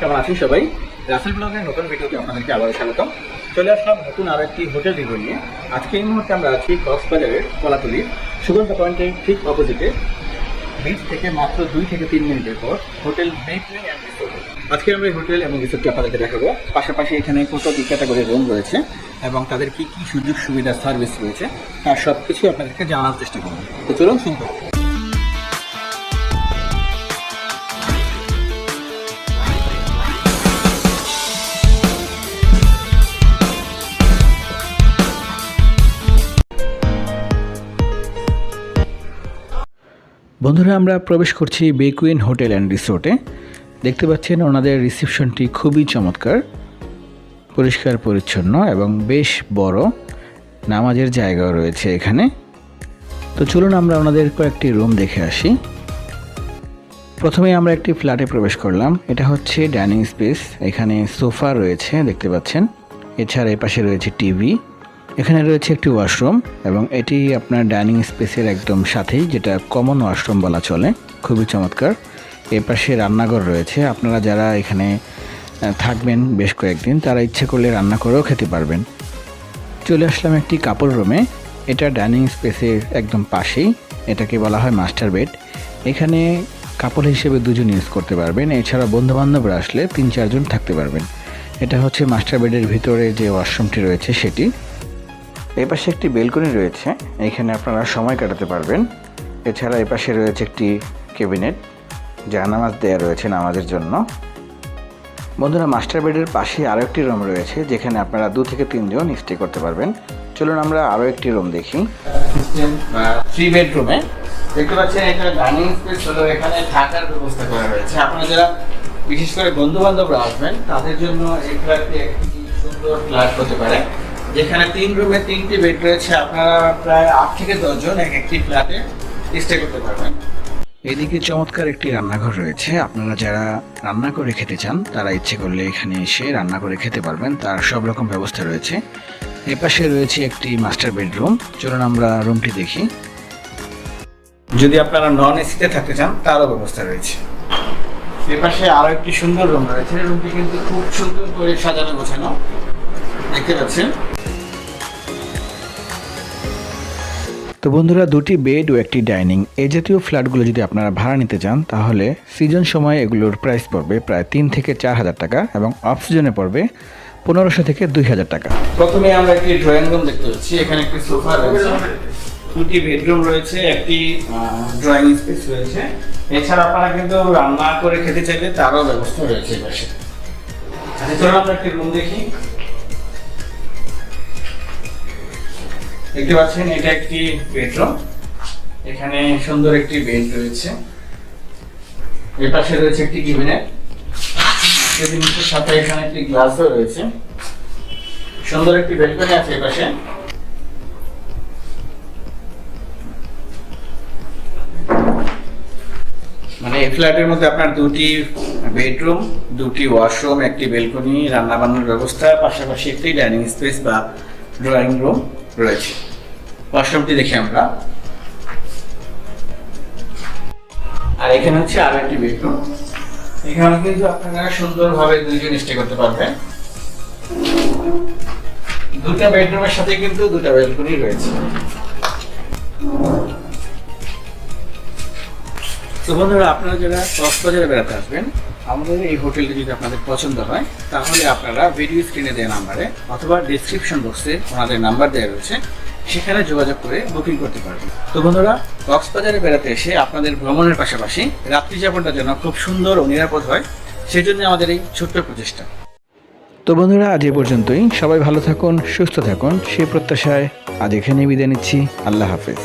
কেমন আছেন সবাই? রাসেল ব্লগের নতুন ভিডিওতে আপনাদেরকে আবার স্বাগতম। চলে আসলাম নতুন আরও একটি হোটেল রিভিউ নিয়ে। আজকে এই মুহূর্তে আমরা আছি কক্সবাজারের কলাতলির সুগন্ধা পয়েন্টের ঠিক অপোজিটে বিচ থেকে মাত্র দুই থেকে তিন মিনিটের পর হোটেল বেকরি অ্যান্ড আজকে আমরা হোটেল এবং রিসোর্টটি আপনাদেরকে দেখাবো। পাশাপাশি এখানে কত দুই ক্যাটাগরির রুম রয়েছে এবং তাদের কি কি সুযোগ সুবিধা সার্ভিস রয়েছে তার সব কিছু আপনাদেরকে জানার চেষ্টা করব। তো চলুন শুরু বন্ধুরা, আমরা প্রবেশ করছি বেকুইন হোটেল অ্যান্ড রিসোর্টে। দেখতে পাচ্ছেন, ওনাদের রিসেপশনটি খুবই চমৎকার, পরিষ্কার, পরিচ্ছন্ন এবং বেশ বড় নামাজের জায়গাও রয়েছে এখানে। তো চলুন আমরা ওনাদের কয়েকটি রুম দেখে আসি। প্রথমে আমরা একটি ফ্ল্যাটে প্রবেশ করলাম। এটা হচ্ছে ডাইনিং স্পেস। এখানে সোফা রয়েছে, দেখতে পাচ্ছেন। এছাড়া এই পাশে রয়েছে টিভি। এখানে রয়েছে একটি ওয়াশরুম এবং এটি আপনার ডাইনিং স্পেসের একদম সাথেই, যেটা কমন ওয়াশরুম বলা চলে। খুবই চমৎকার। এ পাশে রান্নাঘর রয়েছে। আপনারা যারা এখানে থাকবেন বেশ কয়েকদিন, তারা ইচ্ছে করলে রান্না করেও খেতে পারবেন। চলে আসলাম একটি কাপড় রুমে। এটা ডাইনিং স্পেসের একদম পাশেই। এটাকে বলা হয় মাস্টার বেড। এখানে কাপড় হিসেবে দুজন ইউজ করতে পারবেন। এছাড়া বন্ধুবান্ধবরা আসলে তিন চারজন থাকতে পারবেন। এটা হচ্ছে মাস্টার বেডের ভিতরে যে ওয়াশরুমটি রয়েছে সেটি। এই পাশে একটি বেলকনি রয়েছে, এখানে আপনারা সময় কাটাতে পারবেন। এছাড়া এই পাশে রয়েছে একটি ক্যাবিনেট, যা নামাজ দেওয়া রয়েছে নামাজের জন্য। বন্ধুরা, মাস্টার বেডের পাশে আরও একটি রুম রয়েছে, যেখানে আপনারা দু থেকে তিনজন স্টে করতে পারবেন। চলুন আমরা আরও একটি রুম দেখি। থ্রি বেডরুমে দেখতে পাচ্ছেন এটা ডাইনিং স্পেস হলো এখানে থাকার ব্যবস্থা করা রয়েছে। আপনারা যারা বিশেষ করে বন্ধু বান্ধবরা আসবেন, তাদের জন্য ফ্ল্যাটটি একটি সুন্দর ফ্ল্যাট হতে পারে। যেখানে তিন রুমে তিনটি বেড রয়েছে আপনারা প্রায় আট থেকে দশজন এক একটি ফ্ল্যাটে স্টে করতে পারবেন। এদিকে চমৎকার একটি রান্নাঘর রয়েছে। আপনারা যারা রান্না করে খেতে চান তারা ইচ্ছে করলে এখানে এসে রান্না করে খেতে পারবেন। তার সব রকম ব্যবস্থা রয়েছে। এপাশে রয়েছে একটি মাস্টার বেডরুম চলুন আমরা রুমটি দেখি। যদি আপনারা নন এসিতে থাকতে চান তারও ব্যবস্থা রয়েছে। এপাশে আরও একটি সুন্দর রুম রয়েছে। রুমটি কিন্তু খুব সুন্দর করে সাজানো গোছানো। দেখতে পাচ্ছেন? তো বন্ধুরা, দুটি বেড ও একটি ডাইনিং এই জাতীয় ফ্ল্যাটগুলো যদি আপনারা ভাড়া নিতে চান, তাহলে সিজন সময় এগুলোর প্রাইস পড়বে প্রায় তিন থেকে চার হাজার টাকা এবং অফ সিজনে পড়বে পনেরোশো থেকে দুই হাজার টাকা। প্রথমে আমরা একটি ড্রয়িং রুম দেখতে পাচ্ছি এখানে একটি সোফা রয়েছে, দুটি বেডরুম রয়েছে, একটি ড্রয়িং স্পেস রয়েছে। এছাড়া আপনারা কিন্তু রান্না করে খেতে চাইলে তারও ব্যবস্থা রয়েছে পাশে আমরা একটি রুম দেখি। দেখতে পাচ্ছেন, এটা একটি বেডরুম। এখানে সুন্দর একটি বেড রয়েছে। এর পাশে রয়েছে একটি কিবিনেট কেবিনেটের সাথে এখানে একটি গ্লাসও রয়েছে। সুন্দর একটি বেলকনি আছে এর পাশে। মানে এই ফ্ল্যাটের মধ্যে আপনার দুটি বেডরুম, দুটি ওয়াশরুম, একটি বেলকনি রান্না বান্নার ব্যবস্থা, পাশাপাশি একটি ডাইনিং স্পেস বা ড্রয়িং রুম রয়েছে। ওয়াশরুমটি দেখি আমরা। আর এখানে হচ্ছে আরও একটি বেডরুম এখানে কিন্তু আপনারা সুন্দরভাবে দুইজন স্টে করতে পারবেন। দুটা বেডরুমের সাথে কিন্তু দুটা বেলকনি রয়েছে। তো বন্ধুরা, আপনারা যারা কক্সবাজারে বেড়াতে আসবেন, আমাদের এই হোটেলটি যদি আপনাদের পছন্দ হয়, তাহলে আপনারা ভিডিও স্ক্রিনে দেওয়া নাম্বারে অথবা ডিসক্রিপশন বক্সে ওনাদের নাম্বার দেওয়া রয়েছে। সেখানে যোগাযোগ করে বুকিং করতে পারবেন। তো বন্ধুরা, কক্সবাজারে বেড়াতে এসে আপনাদের ভ্রমণের পাশাপাশি রাত্রিযাপনটা যেন খুব সুন্দর ও নিরাপদ হয়, সেজন্য আমাদের এই ছোট্ট প্রচেষ্টা। তো বন্ধুরা, আজ এ পর্যন্তই। সবাই ভালো থাকুন, সুস্থ থাকুন, সে প্রত্যাশায় আজ এখানে বিদায় নিচ্ছি। আল্লাহ হাফেজ।